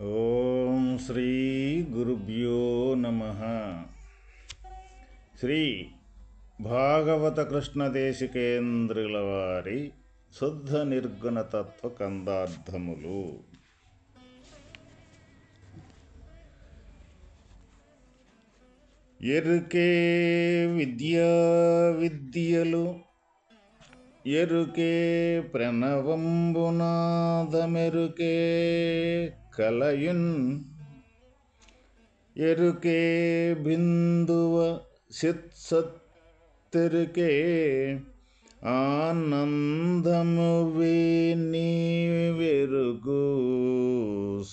ఓం శ్రీ గురుభ్యో నమ. శ్రీ భాగవత కృష్ణ దేశికేంద్రుల వారి శుద్ధ నిర్గుణ తత్వ కందార్థములు. ఎరుకే విద్యా విద్యలు ఎరుకే ప్రణవంబునాదమెరుకే కలయున్ ఎరుకే బిందువ సిత్సత్తెరుకే ఆనందము విని వెరుగు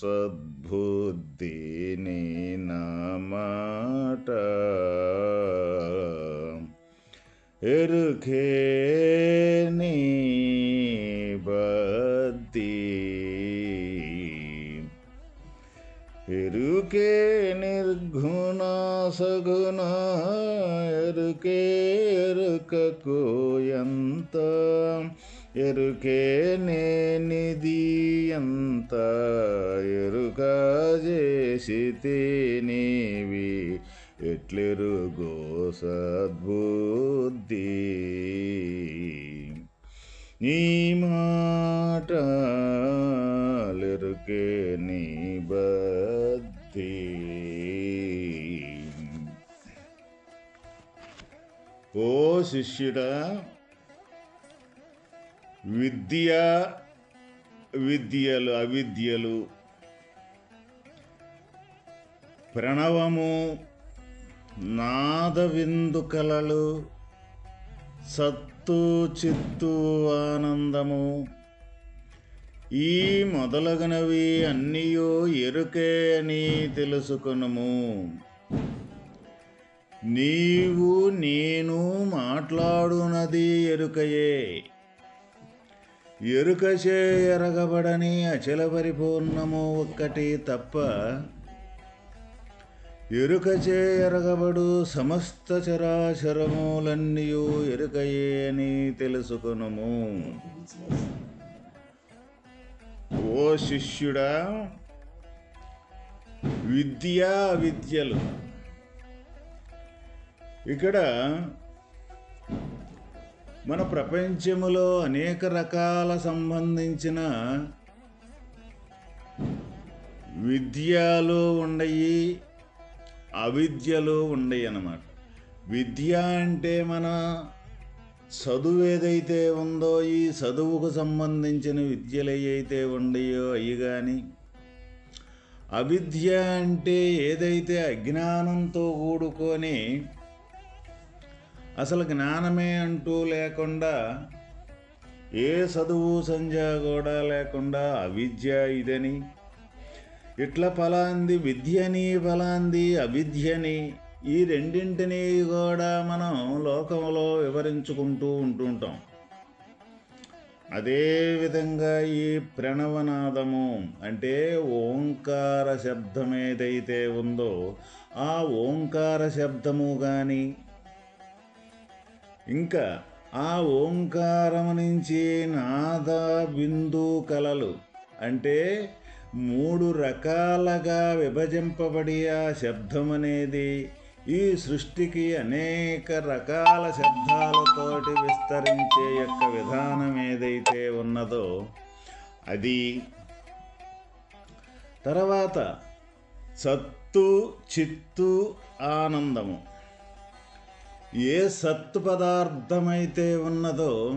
సద్బుద్ధి నీ నామాట ఎరుకే నీ బద్ది ఎరుకే నిర్గుణ సగుణ ఎరుకే ఎరుకకు ఎంత ఎరుకే నేనిది ఎంత ఎరుక చేసి నీవి ఎట్లెరుగో సద్బుద్ధి నీ మాటలెరుకే నీ బద్ది. ఓ శిష్యుడా విద్య విద్యలు అవిద్యలు ప్రణవము నాదవిందు కలలు సత్తు చిత్తు ఆనందము. ఈ మొదలగునవి అన్నీయో ఎరుకే అని తెలుసుకొనుము. నీవు నేను మాట్లాడునది ఎరుకయే. ఎరుకచే ఎరగబడని అచల పరిపూర్ణము ఒక్కటి తప్ప ఎరుకచే ఎరగబడు సమస్త చరాచరములన్నీయు ఎరుకయే అని తెలుసుకొనుము. ఓ శిష్యుడా విద్యా విద్యలు. ఇక్కడ మన ప్రపంచములో అనేక రకాల సంబంధించిన విద్యలు ఉండయి అవిద్యలు ఉండయి అన్నమాట విద్య అంటే మన చదువు ఏదైతే ఉందో ఈ చదువుకు సంబంధించిన విద్యలు ఏవైతే ఉండయో అవి కానీ అవిద్య అంటే ఏదైతే అజ్ఞానంతో కూడుకొని అసలు జ్ఞానమే అంటూ లేకుండా ఏ చదువు సంధ్య కూడా లేకుండా అవిద్య ఇదని ఇట్ల ఫలాంది విద్యని ఫలాంది అవిద్యని ఈ రెండింటిని కూడా మనం లోకంలో వివరించుకుంటూ ఉంటుంటాం అదేవిధంగా ఈ ప్రణవనాదము అంటే ఓంకార శబ్దం ఏదైతే ఉందో ఆ ఓంకార శబ్దము కానీ ఇంకా ఆ ఓంకారము నుంచి నాద బిందు కలలు అంటే మూడు రకాలుగా విభజింపబడి ఆ శబ్దం అనేది ఈ సృష్టికి అనేక రకాల శబ్దాలతోటి విస్తరించే యొక్క విధానం ఏదైతే ఉన్నదో అది తర్వాత సత్తు చిత్తు ఆనందము. ఏ సత్తు పదార్థమైతే ఉన్నదో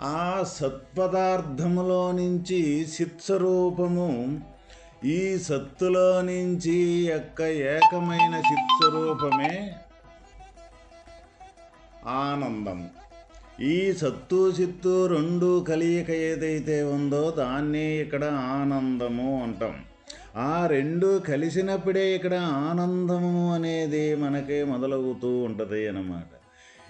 ఆ సత్పదార్థములో నుంచి చిత్స్వరూపము ఈ సత్తులో నుంచి యొక్క ఏకమైన చిత్స్వరూపమే ఆనందము ఈ సత్తు చిత్తు రెండు కలియక ఏదైతే ఉందో దాన్నే ఇక్కడ ఆనందము అంటాం. ఆ రెండు కలిసినప్పుడే ఇక్కడ ఆనందము అనేది మనకి మొదలవుతూ ఉంటుంది అన్నమాట.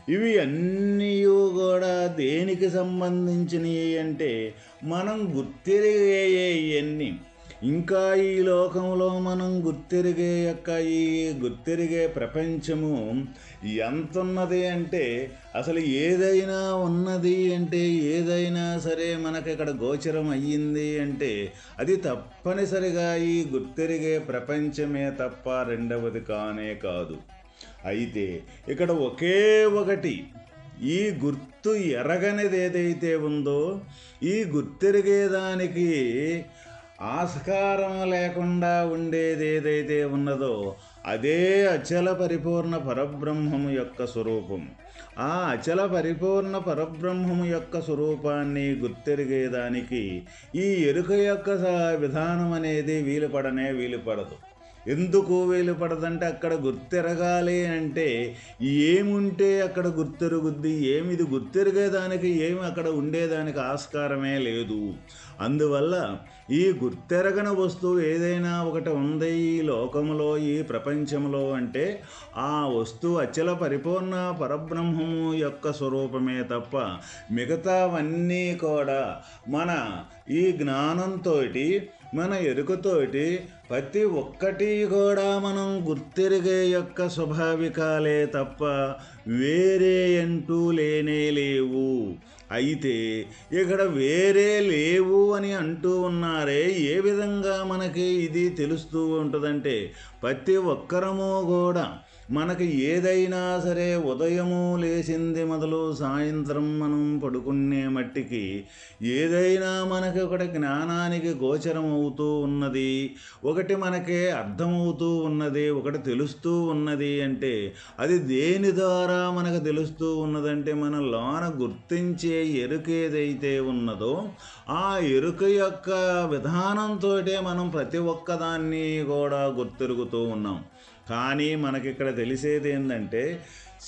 ఇవి అన్నీ కూడా దేనికి సంబంధించినవి అంటే మనం గుర్తిరిగేయన్నీ ఇంకా ఈ లోకంలో మనం గుర్తిరిగే యొక్క ఈ గుర్తిరిగే ప్రపంచము ఎంతున్నది అంటే అసలు ఏదైనా ఉన్నది అంటే ఏదైనా సరే మనకి ఇక్కడ గోచరం అయ్యింది అంటే అది తప్పనిసరిగా ఈ గుర్తిరిగే ప్రపంచమే తప్ప రెండవది కానే కాదు. అయితే ఇక్కడ ఒకే ఒకటి ఈ గుర్తు ఎరగనిది ఏదైతే ఉందో ఈ గుర్తెరిగేదానికి ఆస్కారం లేకుండా ఉండేది ఏదైతే ఉన్నదో అదే అచల పరిపూర్ణ పరబ్రహ్మము యొక్క స్వరూపం. ఆ అచల పరిపూర్ణ పరబ్రహ్మము యొక్క స్వరూపాన్ని గుర్తెరిగేదానికి ఈ ఎరుక యొక్క విధానం అనేది వీలుపడనే వీలుపడదు. ఎందుకు వేలు పడదంటే అక్కడ గుర్తెరగాలి అంటే ఏముంటే అక్కడ గుర్తెరుగుద్ది? ఏమిది గుర్తెరిగేదానికి? ఏమి అక్కడ ఉండేదానికి ఆస్కారమే లేదు. అందువల్ల ఈ గుర్తెరగని వస్తువు ఏదైనా ఒకటి ఉంది ఈ లోకంలో ఈ ప్రపంచంలో అంటే ఆ వస్తువు అచల పరిపూర్ణ పరబ్రహ్మము యొక్క స్వరూపమే తప్ప మిగతావన్నీ కూడా మన ఈ జ్ఞానంతో మన ఎరుకతోటి ప్రతి ఒక్కటి కూడా మనం గుర్తెరిగే యొక్క స్వాభావికాలే తప్ప వేరే అంటూ లేనే లేవు. అయితే ఇక్కడ వేరే లేవు అని అంటూ ఉన్నారే ఏ విధంగా మనకి ఇది తెలుస్తూ ఉంటుందంటే ప్రతి ఒక్కరము కూడా మనకి ఏదైనా సరే ఉదయము లేచింది మొదలు సాయంత్రం మనం పడుకునే మట్టికి ఏదైనా మనకి ఒకటి జ్ఞానానికి గోచరం అవుతూ ఉన్నది ఒకటి మనకి అర్థమవుతూ ఉన్నది ఒకటి తెలుస్తూ ఉన్నది అంటే అది దేని ద్వారా మనకు తెలుస్తూ ఉన్నదంటే మన లోన గుర్తించే ఎరుక ఏదైతే ఉన్నదో ఆ ఎరుక యొక్క విధానంతో మనం ప్రతి ఒక్కదాన్ని కూడా గుర్తిరుగుతూ ఉన్నాం. కానీ మనకిక్కడ తెలిసేది ఏంటంటే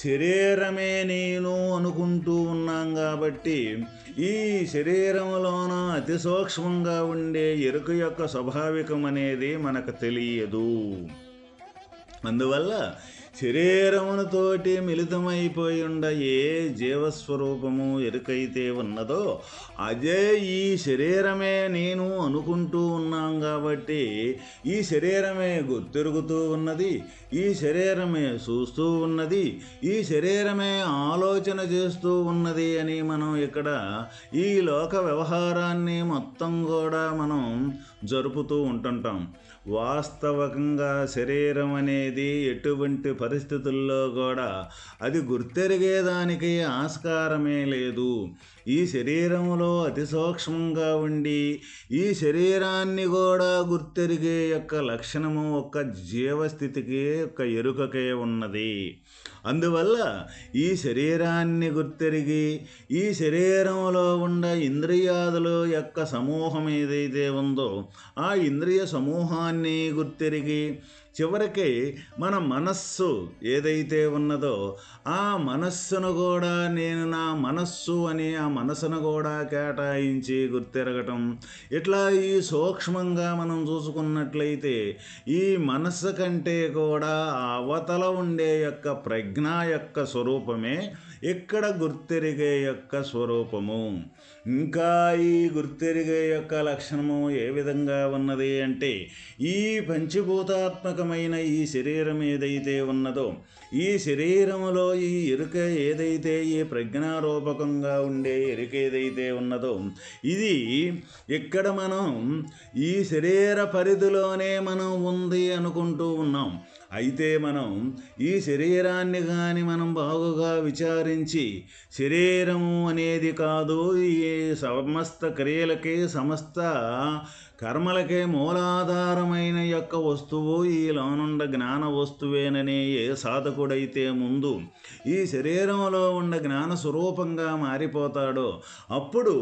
శరీరమే నేను అనుకుంటూ ఉన్నాం కాబట్టి ఈ శరీరంలోన అతి సూక్ష్మంగా ఉండే ఎరుక యొక్క స్వాభావికం అనేది మనకు తెలియదు. అందువల్ల శరీరమునతోటి మిళితమైపోయి ఉండ ఏ జీవస్వరూపము ఎరుకైతే ఉన్నదో అదే ఈ శరీరమే నేను అనుకుంటూ ఉన్నాం కాబట్టి ఈ శరీరమే గుర్తిరుగుతూ ఉన్నది ఈ శరీరమే చూస్తూ ఉన్నది ఈ శరీరమే ఆలోచన చేస్తూ ఉన్నది అని మనం ఇక్కడ ఈ లోక వ్యవహారాన్ని మొత్తం కూడా మనం జరుపుతూ ఉంటుంటాం. వాస్తవకంగా శరీరం అనేది ఎటువంటి పరిస్థితుల్లో కూడా అది గుర్తెరిగేదానికి ఆస్కారమే లేదు. ఈ శరీరంలో అతి సూక్ష్మంగా ఉండి ఈ శరీరాన్ని కూడా గుర్తెరిగే యొక్క లక్షణము ఒక జీవస్థితికి ఒక ఎరుకకే ఉన్నది. అందువల్ల ఈ శరీరాన్ని గుర్తెరిగి ఈ శరీరంలో ఉన్న ఇంద్రియాదుల యొక్క సమూహం ఏదైతే ఉందో ఆ ఇంద్రియ సమూహాన్ని ధర్మాన్ని గుర్తిరిగి చివరికి మన మనస్సు ఏదైతే ఉన్నదో ఆ మనస్సును కూడా నేను నా మనస్సు అని ఆ మనసును కూడా కేటాయించి గుర్తెరగటం. ఇట్లా ఈ సూక్ష్మంగా మనం చూసుకున్నట్లయితే ఈ మనస్సు కంటే కూడా అవతల ఉండే యొక్క ప్రజ్ఞ యొక్క స్వరూపమే ఇక్కడ గుర్తిరిగే యొక్క స్వరూపము. ఇంకా ఈ గుర్తిరిగే యొక్క లక్షణము ఏ విధంగా ఉన్నది అంటే ఈ రూపకమైన ఈ శరీరం ఏదైతే ఉన్నదో ఈ శరీరములో ఈ ఎరుక ఏదైతే ఈ ప్రజ్ఞారూపకంగా ఉండే ఎరుక ఏదైతే ఉన్నదో ఇది ఇక్కడ మనం ఈ శరీర పరిధిలోనే మనం ఉంది అనుకుంటూ ఉన్నాం. అయితే మనం ఈ శరీరాన్ని కానీ మనం బాగుగా విచారించి శరీరము అనేది కాదు ఈ సమస్త క్రియలకి సమస్త కర్మలకే మూలాధారమైన యొక్క వస్తువు ఈ లోనుండ జ్ఞాన వస్తువేనని ఏ సాధకుడైతే ముందు ఈ శరీరంలో ఉన్న జ్ఞాన స్వరూపంగా మారిపోతాడో అప్పుడు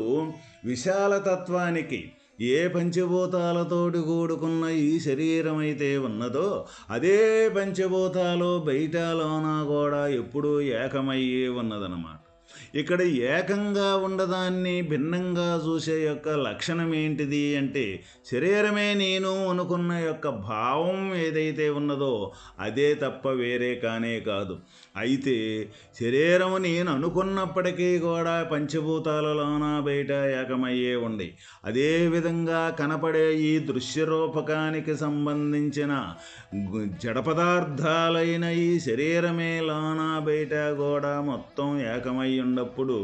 విశాలతత్వానికి ఏ పంచభూతాలతోటి కూడుకున్న ఈ శరీరం అయితే ఉన్నదో అదే పంచభూతాలు బయటలోన కూడా ఎప్పుడూ ఏకమయ్యే ఉన్నదనమాట ఇక్కడ ఏకంగా ఉండదాన్ని భిన్నంగా చూసే యొక్క లక్షణం ఏంటిది అంటే శరీరమే నేను అనుకున్న యొక్క భావం ఏదైతే ఉన్నదో అదే తప్ప వేరే కానే కాదు. అయితే శరీరం నేను అనుకున్నప్పటికీ కూడా పంచభూతాలలోన బయట ఏకమయ్యే ఉంది. అదేవిధంగా కనపడే ఈ దృశ్యరూపకానికి సంబంధించిన జడ పదార్థాలైన ఈ శరీరమే లోనా బయట కూడా మొత్తం ఏకమై ఉన్నప్పుడు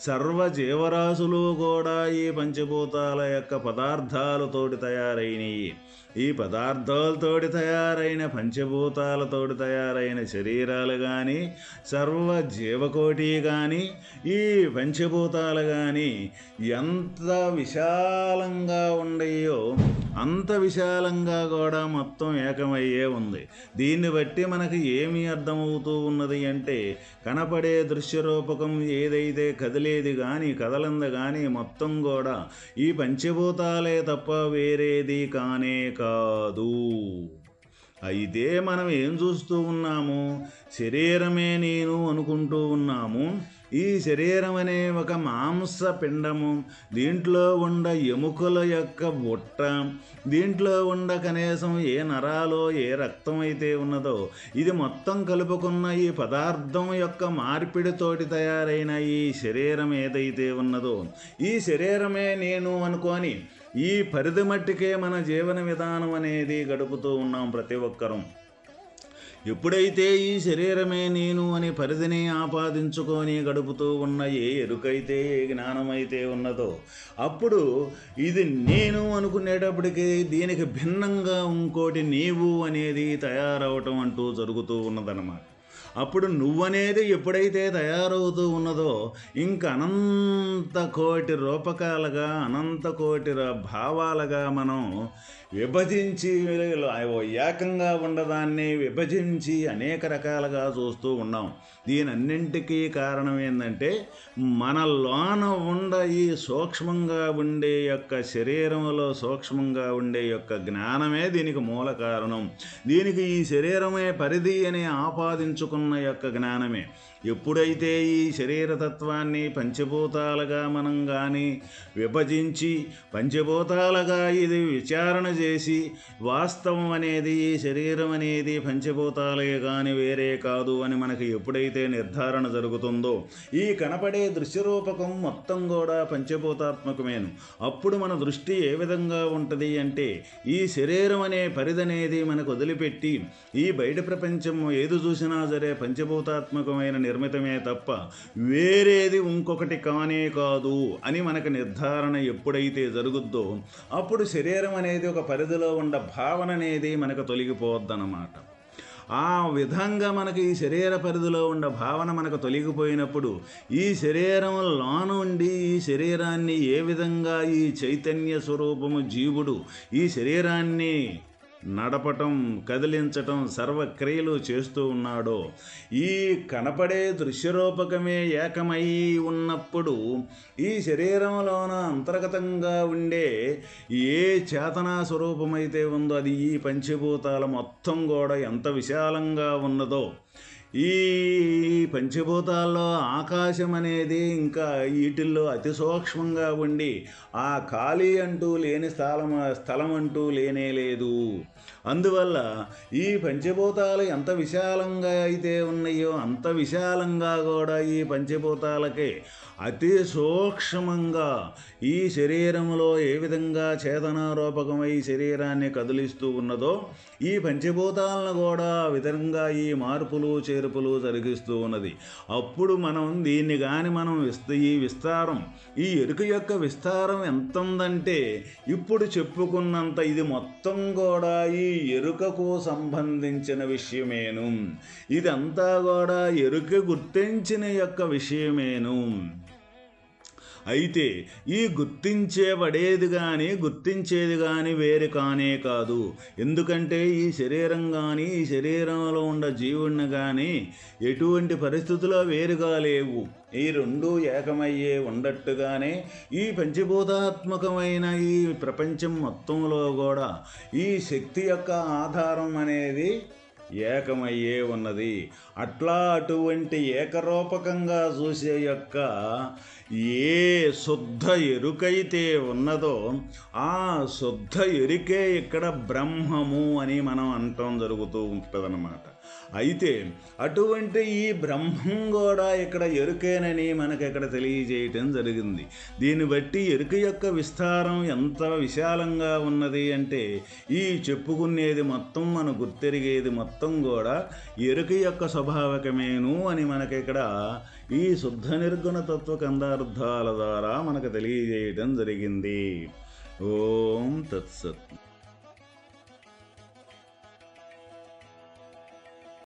సర్వ జీవరాశులు కూడా ఈ పంచభూతాల యొక్క పదార్థాలతోటి తయారైనవి ఈ పదార్థాలతోటి తయారైన పంచభూతాలతోటి తయారైన శరీరాలు కానీ సర్వ జీవకోటి కానీ ఈ పంచభూతాలు కానీ ఎంత విశాలంగా ఉండయో అంత విశాలంగా కూడా మొత్తం ఏకమయ్యే ఉంది. దీన్ని బట్టి మనకి ఏమి అర్థమవుతూ ఉన్నది అంటే కనపడే దృశ్యరూపకం ఏదైతే కదిలేది కానీ కదలంది కానీ మొత్తం కూడా ఈ పంచభూతాలే తప్ప వేరేది కానే కాదు. అయితే మనం ఏం చూస్తూ ఉన్నాము? శరీరమే నేను అనుకుంటూ ఉన్నాము. ఈ శరీరం అనే ఒక మాంస పిండము దీంట్లో ఉండ ఎముకల యొక్క బుట్ట. దీంట్లో ఉండ కనీసం ఏ నరాలో ఏ రక్తం అయితే ఉన్నదో ఇది మొత్తం కలుపుకున్న ఈ పదార్థం యొక్క మార్పిడితోటి తయారైన ఈ శరీరం ఏదైతే ఉన్నదో ఈ శరీరమే నేను అనుకొని ఈ పరిధి మట్టికే మన జీవన విధానం అనేది గడుపుతూ ఉన్నాం ప్రతి ఒక్కరం. ఎప్పుడైతే ఈ శరీరమే నేను అని పరిధిని ఆపాదించుకొని గడుపుతూ ఉన్న ఏ ఎరుకైతే ఏ జ్ఞానమైతే ఉన్నదో అప్పుడు ఇది నేను అనుకునేటప్పటికీ దీనికి భిన్నంగా ఇంకోటి నీవు అనేది తయారవటం అంటూ జరుగుతూ ఉన్నదన్నమాట. అప్పుడు నువ్వనేది ఎప్పుడైతే తయారవుతూ ఉన్నదో ఇంక అనంత కోటి రూపకాలుగా అనంత కోటి ర- భావాలుగా మనం విభజించి ఏకంగా ఉండదాన్ని విభజించి అనేక రకాలుగా చూస్తూ ఉన్నాం. దీనన్నింటికీ కారణం ఏంటంటే మన లోన ఉండ ఈ సూక్ష్మంగా ఉండే యొక్క శరీరంలో సూక్ష్మంగా ఉండే యొక్క జ్ఞానమే దీనికి మూల కారణం. దీనికి ఈ శరీరమే పరిధి అని ఆపాదించుకున్న యొక్క జ్ఞానమే. ఎప్పుడైతే ఈ శరీరతత్వాన్ని పంచభూతాలుగా మనం కానీ విభజించి పంచభూతాలుగా ఇది విచారణ చేసి వాస్తవం అనేది ఈ శరీరం అనేది పంచభూతాలే కానీ వేరే కాదు అని మనకి ఎప్పుడైతే నిర్ధారణ జరుగుతుందో ఈ కనపడే దృశ్యరూపకం మొత్తం కూడా పంచభూతాత్మకమేను. అప్పుడు మన దృష్టి ఏ విధంగా ఉంటుంది అంటే ఈ శరీరం అనే పరిధనేది మనకు వదిలిపెట్టి ఈ బయట ప్రపంచం ఏది చూసినా సరే పంచభూతాత్మకమైన నిర్మితమే తప్ప వేరేది ఇంకొకటి కానే కాదు అని మనకు నిర్ధారణ ఎప్పుడైతే జరుగుద్దో అప్పుడు శరీరం అనేది ఒక పరిధిలో ఉన్న భావన అనేది మనకు తొలగిపోవద్దన్నమాట. ఆ విధంగా మనకి ఈ శరీర పరిధిలో ఉన్న భావన మనకు తొలగిపోయినప్పుడు ఈ శరీరం లోనుండి ఈ శరీరాన్ని ఏ విధంగా ఈ చైతన్య స్వరూపము జీవుడు ఈ శరీరాన్ని నడపటం కదిలించటం సర్వక్రియలు చేస్తూ ఉన్నాడో. ఈ కనపడే దృశ్యరూపకమే ఏకమై ఉన్నప్పుడు ఈ శరీరంలోన అంతర్గతంగా ఉండే ఏ చేతనా స్వరూపమైతే ఉందో అది ఈ పంచభూతాల మొత్తం కూడా ఎంత విశాలంగా ఉన్నదో. ఈ పంచభూతాల్లో ఆకాశం అనేది ఇంకా వీటిల్లో అతి సూక్ష్మంగా ఉండి ఆ ఖాళీ అంటూ లేని స్థలం స్థలం అంటూ లేనే లేదు. అందువల్ల ఈ పంచభూతాలు ఎంత విశాలంగా అయితే ఉన్నాయో అంత విశాలంగా కూడా ఈ పంచభూతాలకి అతి సూక్ష్మంగా ఈ శరీరంలో ఏ విధంగా చేతనారూపకమై శరీరాన్ని కదిలిస్తూ ఉన్నదో ఈ పంచభూతాలను కూడా విధంగా ఈ మార్పులు చేర్పులు జరిగిస్తూ ఉన్నది. అప్పుడు మనం దీన్ని కానీ మనం విస్త ఈ విస్తారం ఈ ఎరుక యొక్క విస్తారం ఎంత ఉందంటే ఇప్పుడు చెప్పుకున్నంత ఇది మొత్తం కూడా ఈ ఎరుకకు సంబంధించిన విషయమేను. ఇదంతా కూడా ఎరుక గుర్తించిన యొక్క విషయమేను. అయితే ఈ గుర్తించేబడేది కానీ గుర్తించేది కానీ వేరు కానే కాదు. ఎందుకంటే ఈ శరీరం కానీ ఈ శరీరంలో ఉన్న జీవుణ్ణి కానీ ఎటువంటి పరిస్థితుల్లో వేరుగా లేవు. ఈ రెండు ఏకమయ్యే ఉండట్టుగానే ఈ పంచభూతాత్మకమైన ఈ ప్రపంచం మొత్తంలో కూడా ఈ శక్తి యొక్క ఆధారం అనేది ఏకమయ్యే ఉన్నది. అట్లా అటువంటి ఏకరూపకంగా చూసే యొక్క ఏ శుద్ధ ఎరుకైతే ఉన్నదో ఆ శుద్ధ ఎరుకే ఇక్కడ బ్రహ్మము అని మనం అంటం జరుగుతూ ఉంటుందన్నమాట. అయితే అటువంటి ఈ బ్రహ్మం కూడా ఇక్కడ ఎరుకేనని మనకి ఇక్కడ తెలియజేయటం జరిగింది. దీన్ని బట్టి ఎరుక యొక్క విస్తారం ఎంత విశాలంగా ఉన్నది అంటే ఈ చెప్పుకునేది మొత్తం మనం గుర్తెరిగేది మొత్తం కూడా ఎరుక యొక్క స్వభావకమేను అని మనకి ఇక్కడ ఈ శుద్ధ నిర్గుణ తత్వ కందార్థాల ద్వారా మనకు తెలియజేయటం జరిగింది. ఓం తత్సత్.